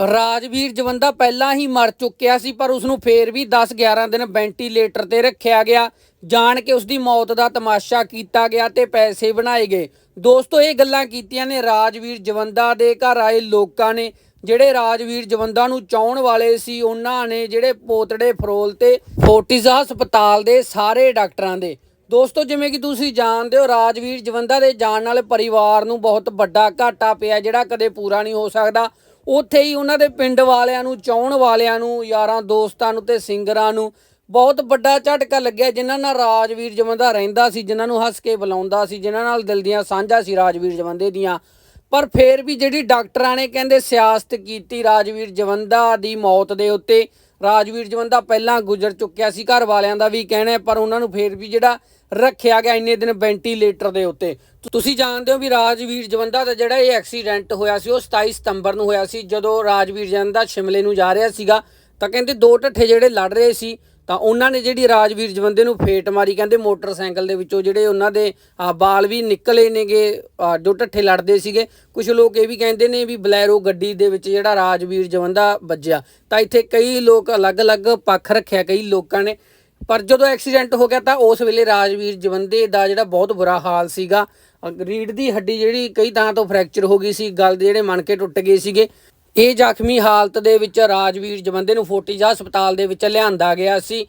ਰਾਜਵੀਰ ਜਵੰਦਾ ਪਹਿਲਾਂ ਹੀ ਮਰ ਚੁੱਕਿਆ ਸੀ, ਪਰ ਉਸ ਨੂੰ ਫੇਰ ਵੀ 10-11 ਦਿਨ ਵੈਂਟੀਲੇਟਰ ਤੇ ਰੱਖਿਆ ਗਿਆ। ਜਾਣ ਕੇ ਉਸ ਦੀ ਮੌਤ ਦਾ ਤਮਾਸ਼ਾ ਕੀਤਾ ਗਿਆ ਤੇ ਪੈਸੇ ਬਣਾਏ ਗਏ। ਦੋਸਤੋ, ਇਹ ਗੱਲਾਂ ਕੀਤੀਆਂ ਨੇ ਰਾਜਵੀਰ ਜਵੰਦਾ ਦੇ ਘਰ ਆਏ ਲੋਕਾਂ ਨੇ। ਜਿਹੜੇ ਰਾਜਵੀਰ ਜਵੰਦਾ ਨੂੰ ਚਾਹਣ ਵਾਲੇ ਸੀ, ਉਹਨਾਂ ਨੇ ਜਿਹੜੇ ਪੋਤੜੇ ਫਰੋਲ ਤੇ ਫੋਰਟਿਸ ਹਸਪਤਾਲ ਦੇ ਸਾਰੇ ਡਾਕਟਰਾਂ ਦੇ। ਦੋਸਤੋ, ਜਿਵੇਂ ਕਿ ਤੁਸੀਂ ਜਾਣਦੇ ਹੋ, ਰਾਜਵੀਰ ਜਵੰਦਾ ਦੇ ਜਾਣ ਨਾਲ ਪਰਿਵਾਰ ਨੂੰ ਬਹੁਤ ਵੱਡਾ ਘਾਟਾ ਪਿਆ, ਜਿਹੜਾ ਕਦੇ ਪੂਰਾ ਨਹੀਂ ਹੋ ਸਕਦਾ। ਉੱਥੇ ਹੀ ਉਹਨਾਂ ਦੇ ਪਿੰਡ ਵਾਲਿਆਂ ਨੂੰ ਚਾਹਣ ਵਾਲਿਆਂ ਨੂੰ, ਯਾਰਾਂ ਦੋਸਤਾਂ ਨੂੰ ਤੇ ਸਿੰਗਰਾਂ ਨੂੰ ਬਹੁਤ ਵੱਡਾ ਝਟਕਾ ਲੱਗਿਆ, ਜਿਨ੍ਹਾਂ ਨਾਲ ਰਾਜਵੀਰ ਜਵੰਦਾ ਰਹਿੰਦਾ ਸੀ, ਜਿਨ੍ਹਾਂ ਨੂੰ ਹੱਸ ਕੇ ਬੁਲਾਉਂਦਾ ਸੀ, ਜਿਨ੍ਹਾਂ ਨਾਲ ਦਿਲ ਦੀਆਂ ਸਾਂਝਾ ਸੀ ਰਾਜਵੀਰ ਜਵੰਦੇ ਦੀਆਂ। ਪਰ ਫੇਰ ਵੀ ਜਿਹੜੀ ਡਾਕਟਰਾਂ ਨੇ ਕਹਿੰਦੇ ਸਿਆਸਤ ਕੀਤੀ ਰਾਜਵੀਰ ਜਵੰਦਾ ਦੀ ਮੌਤ ਦੇ ਉੱਤੇ, ਰਾਜਵੀਰ ਜਵੰਦਾ ਪਹਿਲਾਂ ਗੁਜ਼ਰ ਚੁੱਕਿਆ ਸੀ, ਘਰ ਵਾਲਿਆਂ ਦਾ ਵੀ ਕਹਿਣਾ ਪਰ ਉਹਨਾਂ ਨੂੰ ਫੇਰ ਵੀ ਜਿਹੜਾ ਰੱਖਿਆ ਗਿਆ ਇੰਨੇ ਦਿਨ ਵੈਂਟੀਲੇਟਰ ਦੇ ਉੱਤੇ। ਤੁਸੀਂ ਜਾਣਦੇ ਹੋ ਵੀ ਰਾਜਵੀਰ ਜਵੰਦਾ ਦਾ ਜਿਹੜਾ ਇਹ ਐਕਸੀਡੈਂਟ ਹੋਇਆ ਸੀ, ਉਹ 27 ਸਤੰਬਰ ਨੂੰ ਹੋਇਆ ਸੀ, ਜਦੋਂ ਰਾਜਵੀਰ ਜਵੰਦਾ ਸ਼ਿਮਲੇ ਨੂੰ ਜਾ ਰਿਹਾ ਸੀਗਾ, ਤਾਂ ਕਹਿੰਦੇ ਦੋ ਢੱਠੇ ਜਿਹੜੇ ਲੜ ਰਹੇ ਸੀ ਤਾਂ ਉਹਨਾਂ ਨੇ ਜਿਹੜੀ ਰਾਜਵੀਰ ਜਵੰਦੇ ਨੂੰ ਫੇਟ ਮਾਰੀ, ਕਹਿੰਦੇ ਮੋਟਰਸਾਈਕਲ ਦੇ ਵਿੱਚੋਂ ਜਿਹੜੇ ਉਹਨਾਂ ਦੇ ਬਾਲ ਵੀ ਨਿਕਲੇ ਨੇਗੇ ਜੋ ਢੱਠੇ ਲੜਦੇ ਸੀਗੇ। ਕੁਝ ਲੋਕ ਇਹ ਵੀ ਕਹਿੰਦੇ ਨੇ ਵੀ ਬਲੈਰੋ ਗੱਡੀ ਦੇ ਵਿੱਚ ਜਿਹੜਾ ਰਾਜਵੀਰ ਜਵੰਦਾ ਵੱਜਿਆ। ਤਾਂ ਇੱਥੇ ਕਈ ਲੋਕ ਅਲੱਗ-ਅਲੱਗ ਪੱਖ ਰੱਖਿਆ ਕਈ ਲੋਕਾਂ ਨੇ। ਪਰ ਜਦੋਂ ਐਕਸੀਡੈਂਟ ਹੋ ਗਿਆ ਤਾਂ ਉਸ ਵੇਲੇ ਰਾਜਵੀਰ ਜਵੰਦੇ ਦਾ ਜਿਹੜਾ ਬਹੁਤ ਬੁਰਾ ਹਾਲ ਸੀਗਾ। ਰੀੜ ਦੀ ਹੱਡੀ ਜਿਹੜੀ ਕਈ ਥਾਂ ਤੋਂ ਫ੍ਰੈਕਚਰ ਹੋ ਗਈ ਸੀ, ਗਲ ਦੇ ਜਿਹੜੇ ਮਣਕੇ ਟੁੱਟ ਗਏ ਸੀਗੇ। ਇਹ ਜ਼ਖਮੀ ਹਾਲਤ ਦੇ ਵਿੱਚ ਰਾਜਵੀਰ ਜਵੰਦੇ ਨੂੰ ਫੋਰਟਿਸ ਹਸਪਤਾਲ ਦੇ ਵਿੱਚ ਲਿਆਂਦਾ ਗਿਆ ਸੀ।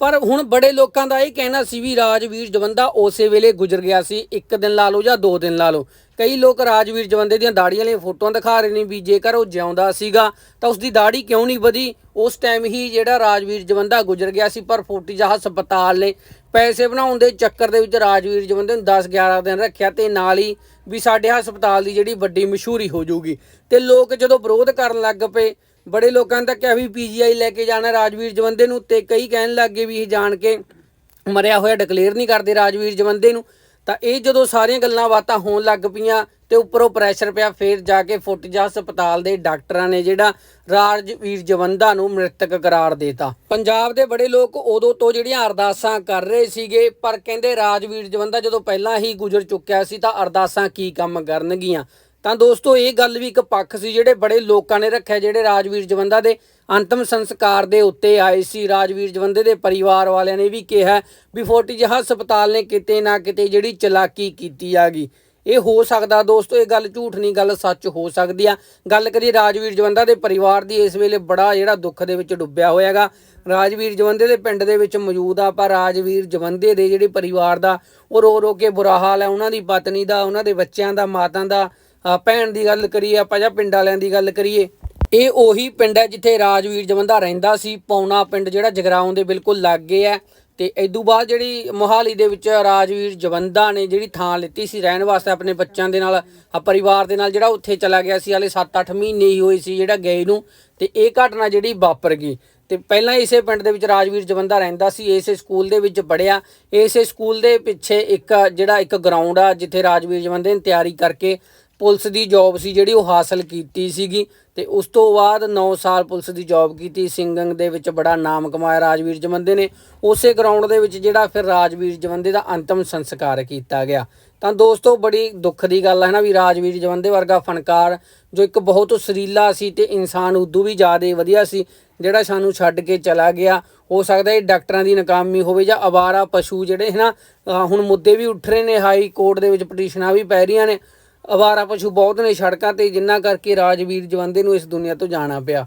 ਪਰ ਹੁਣ ਬੜੇ ਲੋਕਾਂ ਦਾ ਇਹ ਕਹਿਣਾ ਸੀ ਵੀ ਰਾਜਵੀਰ ਜਵੰਦਾ ਉਸੇ ਵੇਲੇ ਗੁਜ਼ਰ ਗਿਆ ਸੀ। ਇੱਕ ਦਿਨ ਲਾ ਲਓ ਜਾਂ ਦੋ ਦਿਨ ਲਾ ਲਓ। ਕਈ ਲੋਕ ਰਾਜਵੀਰ ਜਵੰਦੇ ਦੀਆਂ ਦਾੜੀਆਂ ਵਾਲੀਆਂ ਫੋਟੋਆਂ ਦਿਖਾ ਰਹੇ ਨੇ ਵੀ ਜੇਕਰ ਉਹ ਜਿਉਂਦਾ ਸੀਗਾ ਤਾਂ ਉਸ ਦੀ ਦਾੜੀ ਕਿਉਂ ਨਹੀਂ ਵਧੀ? ਉਸ ਟਾਈਮ ਹੀ ਜਿਹੜਾ ਰਾਜਵੀਰ ਜਵੰਦਾ ਗੁਜ਼ਰ ਗਿਆ ਸੀ, ਪਰ ਫੋਰਟਿਸ ਹਸਪਤਾਲ ਨੇ ਪੈਸੇ ਬਣਾਉਣ ਦੇ ਚੱਕਰ ਦੇ ਵਿੱਚ ਰਾਜਵੀਰ ਜਵੰਦੇ ਨੂੰ 10-11 ਦਿਨ ਰੱਖਿਆ ਤੇ ਨਾਲ ਹੀ ਵੀ ਸਾਡੇ ਹਸਪਤਾਲ ਦੀ ਜਿਹੜੀ ਵੱਡੀ ਮਸ਼ਹੂਰੀ ਹੋ ਜਾਊਗੀ। ਤੇ ਲੋਕ ਜਦੋਂ ਵਿਰੋਧ ਕਰਨ ਲੱਗ ਪਏ, ਬੜੇ ਲੋਕਾਂ ਨੇ ਤਾਂ ਕਿਹਾ ਵੀ ਪੀਜੀਆਈ ਲੈ ਕੇ ਜਾਣਾ ਰਾਜਵੀਰ ਜਵੰਦੇ ਨੂੰ ਤੇ ਕਈ ਕਹਿਣ ਲੱਗੇ ਵੀ ਇਹ ਜਾਣ ਕੇ ਮਰਿਆ ਹੋਇਆ ਡਿਕਲੇਅਰ ਨਹੀਂ ਕਰਦੇ ਰਾਜਵੀਰ ਜਵੰਦੇ ਨੂੰ। ਤਾਂ ਇਹ ਜਦੋਂ ਸਾਰੀਆਂ ਗੱਲਾਂ ਬਾਤਾਂ ਹੋਣ ਲੱਗ ਪਈਆਂ ਤੇ ਉੱਪਰੋਂ ਪ੍ਰੈਸ਼ਰ ਪਿਆ, ਫਿਰ ਜਾ ਕੇ ਫੁੱਟਜ ਹਸਪਤਾਲ ਦੇ ਡਾਕਟਰਾਂ ਨੇ ਜਿਹੜਾ ਰਾਜਵੀਰ ਜਵੰਦਾ ਨੂੰ ਮ੍ਰਿਤਕ ਕਰਾਰ ਦੇਤਾ। ਪੰਜਾਬ ਦੇ ਬੜੇ ਲੋਕ ਉਦੋਂ ਤੋਂ ਜਿਹੜੀਆਂ ਅਰਦਾਸਾਂ ਕਰ ਰਹੇ ਸੀਗੇ, ਪਰ ਕਹਿੰਦੇ ਰਾਜਵੀਰ ਜਵੰਦਾ ਜਦੋਂ ਪਹਿਲਾਂ ਹੀ ਗੁਜ਼ਰ ਚੁੱਕਿਆ ਸੀ ਤਾਂ ਅਰਦਾਸਾਂ ਕੀ ਕੰਮ ਕਰਨਗੀਆਂ? ਤਾਂ ਦੋਸਤੋ, ਇਹ ਗੱਲ ਵੀ ਇੱਕ ਪੱਖ ਸੀ ਜਿਹੜੇ ਬੜੇ ਲੋਕਾਂ ਨੇ ਰੱਖਿਆ, ਜਿਹੜੇ ਰਾਜਵੀਰ ਜਵੰਦਾ ਦੇ ਅੰਤਮ ਸੰਸਕਾਰ ਦੇ ਉੱਤੇ ਆਏ ਸੀ। ਰਾਜਵੀਰ ਜਵੰਦੇ ਦੇ ਪਰਿਵਾਰ ਵਾਲਿਆਂ ਨੇ ਵੀ ਕਿਹਾ ਵੀ ਫੋਰਟਿਜ ਹਸਪਤਾਲ ਨੇ ਕਿਤੇ ਨਾ ਕਿਤੇ ਜਿਹੜੀ ਚਲਾਕੀ ਕੀਤੀ ਆਗੀ ਇਹ ਹੋ ਸਕਦਾ ਦੋਸਤੋ, ਇਹ ਗੱਲ ਝੂਠ ਨਹੀਂ, ਗੱਲ ਸੱਚ ਹੋ ਸਕਦੀ ਆ। ਗੱਲ ਕਰੀਏ ਰਾਜਵੀਰ ਜਵੰਦਾ ਦੇ ਪਰਿਵਾਰ ਦੀ, ਇਸ ਵੇਲੇ ਬੜਾ ਜਿਹੜਾ ਦੁੱਖ ਦੇ ਵਿੱਚ ਡੁੱਬਿਆ ਹੋਇਆਗਾ ਰਾਜਵੀਰ ਜਵੰਦੇ ਦੇ ਪਿੰਡ ਦੇ ਵਿੱਚ ਮੌਜੂਦ ਆ, ਪਰ ਰਾਜਵੀਰ ਜਵੰਦੇ ਦੇ ਜਿਹੜੇ ਪਰਿਵਾਰ ਦਾ, ਉਹ ਰੋ ਰੋ ਕੇ ਬੁਰਾ ਹਾਲ ਹੈ ਉਹਨਾਂ ਦੀ ਪਤਨੀ ਦਾ, ਉਹਨਾਂ ਦੇ ਬੱਚਿਆਂ ਦਾ, ਮਾਤਾ ਦਾ ਭੈਣ ਦੀ ਗੱਲ ਕਰੀਏ, ਆਪਾਂ ਜਾਂ ਪਿੰਡ ਵਾਲਿਆਂ ਦੀ ਗੱਲ ਕਰੀਏ, ਇਹ ਉਹੀ ਪਿੰਡ ਹੈ ਜਿੱਥੇ ਰਾਜਵੀਰ ਜਵੰਦਾ ਰਹਿੰਦਾ ਸੀ। ਪੌਣਾ ਪਿੰਡ ਜਿਹੜਾ ਜਗਰਾਉਂ ਦੇ ਬਿਲਕੁਲ ਲਾਗੇ ਹੈ। ਤੇ ਇਦੋਂ ਬਾਅਦ ਜਿਹੜੀ ਮੋਹਾਲੀ ਦੇ ਵਿੱਚ ਰਾਜਵੀਰ ਜਵੰਦਾ ਨੇ ਜਿਹੜੀ ਥਾਂ ਲਿੱਤੀ ਸੀ ਰਹਿਣ ਵਾਸਤੇ ਆਪਣੇ ਬੱਚਿਆਂ ਦੇ ਨਾਲ ਆ ਪਰਿਵਾਰ ਦੇ ਨਾਲ, ਜਿਹੜਾ ਉੱਥੇ ਚਲਾ ਗਿਆ ਸੀ, ਹਾਲੇ 7-8 ਮਹੀਨੇ ਹੀ ਹੋਏ ਸੀ ਜਿਹੜਾ ਗਏ ਨੂੰ, ਤੇ ਇਹ ਘਟਨਾ ਜਿਹੜੀ ਵਾਪਰ ਗਈ। ਤੇ ਪਹਿਲਾਂ ਇਸੇ ਪਿੰਡ ਦੇ ਵਿੱਚ ਰਾਜਵੀਰ ਜਵੰਦਾ ਰਹਿੰਦਾ ਸੀ, ਇਸੇ ਸਕੂਲ ਦੇ ਵਿੱਚ ਪੜਿਆ ਇਸੇ ਸਕੂਲ ਦੇ ਪਿੱਛੇ ਇੱਕ ਜਿਹੜਾ ਇੱਕ ਗਰਾਊਂਡ ਆ, ਜਿੱਥੇ ਰਾਜਵੀਰ ਜਵੰਦੇ ਨੇ ਤਿਆਰੀ ਕਰਕੇ ਪੁਲਿਸ ਦੀ ਜੌਬ ਸੀ ਜਿਹੜੀ ਉਹ ਹਾਸਲ ਕੀਤੀ ਸੀਗੀ ਤੇ ਉਸ ਤੋਂ ਬਾਅਦ 9 ਸਾਲ ਪੁਲਿਸ ਦੀ ਜੌਬ ਕੀਤੀ। ਸਿੰਗਿੰਗ ਦੇ ਵਿੱਚ ਬੜਾ ਨਾਮ ਕਮਾਇਆ ਰਾਜਵੀਰ ਜਵੰਦੇ ਨੇ। ਉਸੇ ਗਰਾਊਂਡ ਦੇ ਵਿੱਚ ਜਿਹੜਾ ਫਿਰ ਰਾਜਵੀਰ ਜਵੰਦੇ ਦਾ ਅੰਤਮ ਸੰਸਕਾਰ ਕੀਤਾ ਗਿਆ। ਤਾਂ ਦੋਸਤੋ ਬੜੀ ਦੁੱਖ ਦੀ ਗੱਲ ਹੈ ਨਾ ਵੀ ਰਾਜਵੀਰ ਜਵੰਦੇ ਵਰਗਾ ਫਨਕਾਰ ਜੋ ਇੱਕ ਬਹੁਤ ਸਰੀਲਾ ਸੀ ਤੇ ਇਨਸਾਨ ਉਦੋਂ ਵੀ ਜ਼ਿਆਦਾ ਵਧੀਆ ਸੀ, ਜਿਹੜਾ ਸਾਨੂੰ ਛੱਡ ਕੇ ਚਲਾ ਗਿਆ। ਹੋ ਸਕਦਾ ਇਹ ਡਾਕਟਰਾਂ ਦੀ ਨਾਕਾਮੀ ਹੋਵੇ ਜਾਂ ਅਵਾਰਾ ਪਸ਼ੂ ਜਿਹੜੇ ਹੈ ਨਾ ਹੁਣ ਮੁੱਦੇ ਵੀ ਉੱਠ ਰਹੇ ਨੇ, ਹਾਈ ਕੋਰਟ ਦੇ ਵਿੱਚ ਪਟੀਸ਼ਨਾਂ ਵੀ ਪੈ ਰਹੀਆਂ ਨੇ। ਅਵਾਰਾ ਪਸ਼ੂ ਬਹੁਤ ਨੇ ਸੜਕਾਂ ਤੇ, ਜਿੰਨਾ ਕਰਕੇ ਰਾਜਵੀਰ ਜਵੰਦੇ ਨੂੰ ਇਸ ਦੁਨੀਆ ਤੋਂ ਜਾਣਾ ਪਿਆ।